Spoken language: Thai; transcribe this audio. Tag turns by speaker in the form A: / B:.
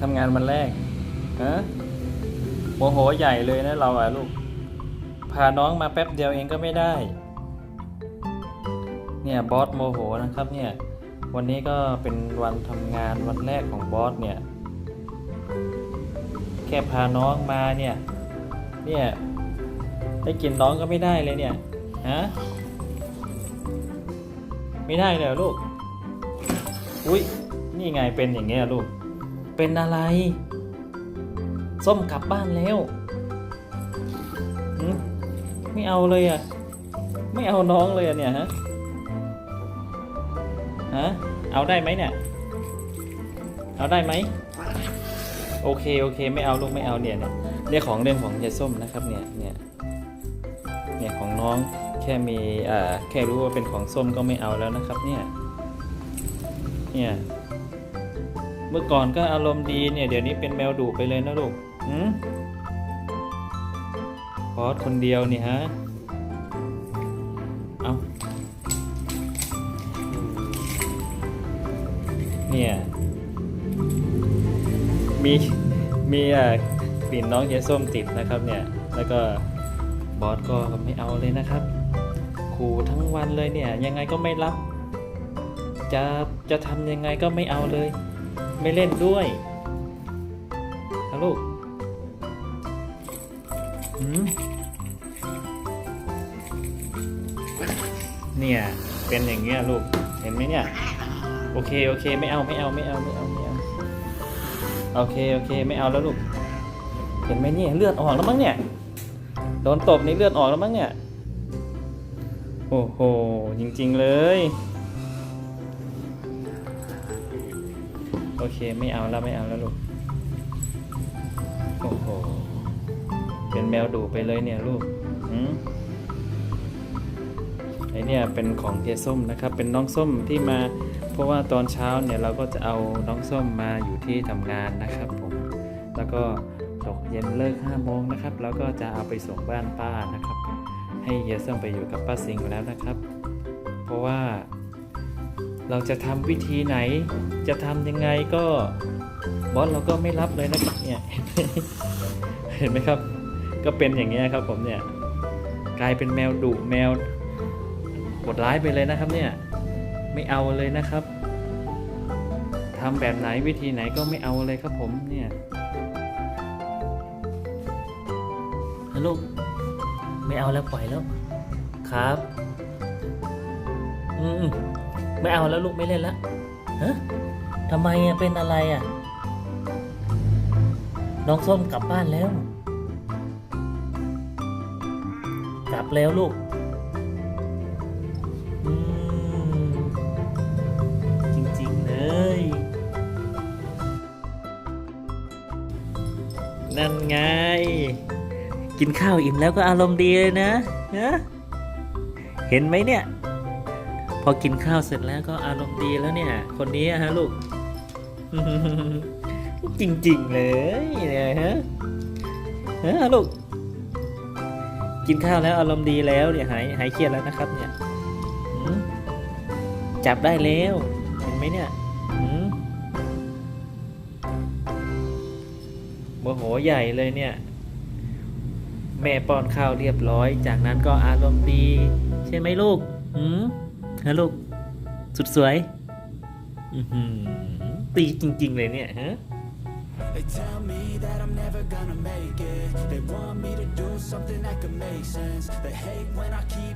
A: ทำงานวันแรกฮะโมโหใหญ่เลยนะเราอะลูก พาน้องมาแป๊บเดียวเองก็ไม่ได้ เนี่ยบอสโมโหนะครับเนี่ย วันนี้ก็เป็นวันทำงานวันแรกของบอสเนี่ย แค่พาน้องมาเนี่ย เนี่ยได้กินน้องก็ไม่ได้เลยเนี่ยฮะไม่ได้เลยลูก อุ้ยนี่ไงเป็นอย่างเงี้ยลูก เป็นอะไร ส้มกลับบ้านแล้ว ไม่เอาเลยอะ ไม่เอาน้องเลยอะเนี่ยฮะ ฮะ เอาได้ไหมเนี่ย เอาได้ไหม โอเคโอเค ไม่เอาลูกไม่เอาเนี่ยเนี่ยเรียกของเรื่องของยายส้มนะครับเนี่ยเนี่ยเนี่ยของน้องแค่มีอ่าแค่รู้ว่าเป็นของส้มก็ไม่เอาแล้วนะครับเนี่ย เนี่ย มื่อก่อนก็อารมณ์ดีเนี่ยเดี๋ยวนี้เป็นแมวดุไปเลยนะลูกหืมพอสคนเดียวนี่ฮะ เอาเนี่ย มี มีอ่ากลิ่นน้องเยส้มติดนะครับเนี่ย แล้วก็บอสก็ไม่เอาเลยนะครับ ขู่ทั้งวันเลยเนี่ย ยังไงก็ไม่รับ จะ จะทำยังไงก็ไม่เอาเลย ไม่เล่นด้วยฮัลลูกหืมเนี่ย เป็นอย่างเงี้ยลูก เห็นไหมเนี่ย โอเค โอเค ไม่เอา ไม่เอา ไม่เอา ไม่เอา ไม่เอา โอเค โอเค ไม่เอาแล้วลูก เห็นไหมเนี่ย เลือดออกแล้วมั้งเนี่ย โดนตบนี่เลือดออกแล้วมั้งเนี่ย โอ้โห จริง ๆ เลย อเคไม่เอาแล้วไม่เอาแล้วลูก โอ้โห เป็นแมวดุไปเลยเนี่ยลูกหืมไอเนี่ยเป็นของเทียส้มนะครับ เป็นน้องส้มที่มา เพราะว่าตอนเช้าเนี่ยเราก็จะเอาน้องส้มมาอยู่ที่ทำงานนะครับผม แล้วก็ตกเย็นเลิก5โมงนะครับ แล้วก็จะเอาไปส่งบ้านป้านะครับ ให้เฮียส้มไปอยู่กับป้าสิงห์แล้วนะครับ เพราะว่า เราจะทำวิธีไหน จะทำยังไงก็บอสเราก็ไม่รับเลยนะครับเนี่ยเห็นไหมครับ ก็เป็นอย่างเงี้ครับผมเนี่ยกลายเป็นแมวดุแมวโหดร้ายไปเลยนะครับเนี่ยไม่เอาเลยนะครับทำแบบไหนวิธีไหนก็ไม่เอาเลยครับผมเนี่ยลูกไม่เอาแล้วปล่อยแล้วครับ อืม ไม่เอาแล้วลูกไม่เล่นแล้วฮะทำไมอะเป็นอะไรอะ น้องส้มกลับบ้านแล้ว กลับแล้วลูกอืจริงๆเลย นั่นไง กินข้าวอิ่มแล้วก็อารมณ์ดีเลยนะ เห็นไหมเนี่ย พอกินข้าวเสร็จแล้วก็อารมณ์ดีแล้วเนี่ย คนนี้ฮะลูก จริงๆเลยเนี่ยฮะฮะลูก กินข้าวแล้วอารมณ์ดีแล้วเนี่ยหายหายเครียดแล้วนะครับ เนี่ยจับได้แล้วเห็นไหมเนี่ยโมโหใหญ่เลยเนี่ย แม่ป้อนข้าวเรียบร้อย จากนั้นก็อารมณ์ดี ใช่ไหมลูกหืม ฮะลูก สุดสวยอือหือตีจริง ๆ เลยเนี่ยฮะ
B: They tell me that I'm never gonna make it They want me to do something that could make sense They hate when I keep